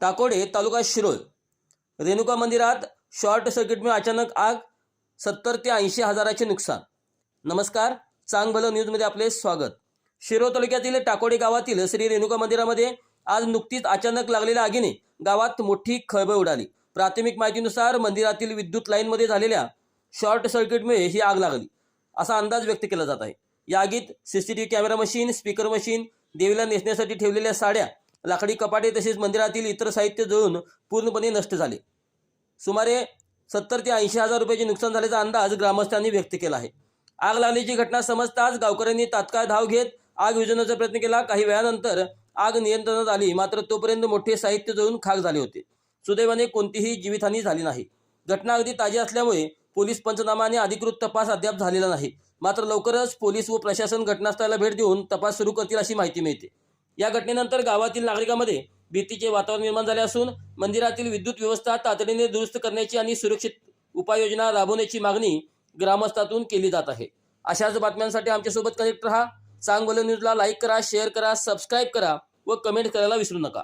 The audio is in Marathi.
टाकोडे तालुका शिरोळ. रेणुका मंदिरात शॉर्ट सर्किटमुळे अचानक आग सत्तर ते ऐंशी हजाराचे नुकसान. नमस्कार चांग भलं न्यूजमध्ये आपले स्वागत. शिरोळ तालुक्यातील टाकोडे गावातील श्री रेणुका मंदिरामध्ये आज नुकतीच अचानक लागलेल्या आगीने गावात मोठी खळबळ उडाली. प्राथमिक माहितीनुसार मंदिरातील विद्युत लाईनमध्ये झालेल्या शॉर्ट सर्किटमुळे ही आग लागली असा अंदाज व्यक्त केला जात आहे. या आगीत CCTV camera machine speaker machine देवीला नेसण्यासाठी ठेवलेल्या साड्या लाकडी कपाटे तसेच मंदिरातील इतर साहित्य जळून पूर्णपणे नष्ट झाले. सुमारे सत्तर ते ऐंशी हजार रुपयाचे नुकसान झाल्याचा अंदाज ग्रामस्थांनी व्यक्त केला आहे. आग लागल्याची घटना समजताच गावकऱ्यांनी तात्काळ धाव घेत आग विजवण्याचा प्रयत्न केला. काही वेळानंतर आग नियंत्रणात आली. मात्र तोपर्यंत मोठे साहित्य जळून खाक झाले होते. सुदैवाने कोणतीही जीवितहानी झाली नाही. घटना अगदी ताजी असल्यामुळे पोलीस पंचनामा आणि अधिकृत तपास अद्याप झालेला नाही. मात्र लवकरच पोलीस व प्रशासन घटनास्थळाला भेट देऊन तपास सुरू करतील अशी माहिती मिळते. या घटनेनंतर गावातील नागरिकांमध्ये भीतीचे वातावरण निर्माण झाले असून मंदिरातील विद्युत व्यवस्था तातडीने दुरुस्त करण्याची आणि सुरक्षित उपाययोजना राबवण्याची मागणी ग्रामस्थातून केली जात आहे. अशाच बातम्यांसाठी आमच्यासोबत कनेक्ट राहा. चांगलं न्यूजला लाईक करा शेअर करा सबस्क्राईब करा व कमेंट करायला विसरू नका.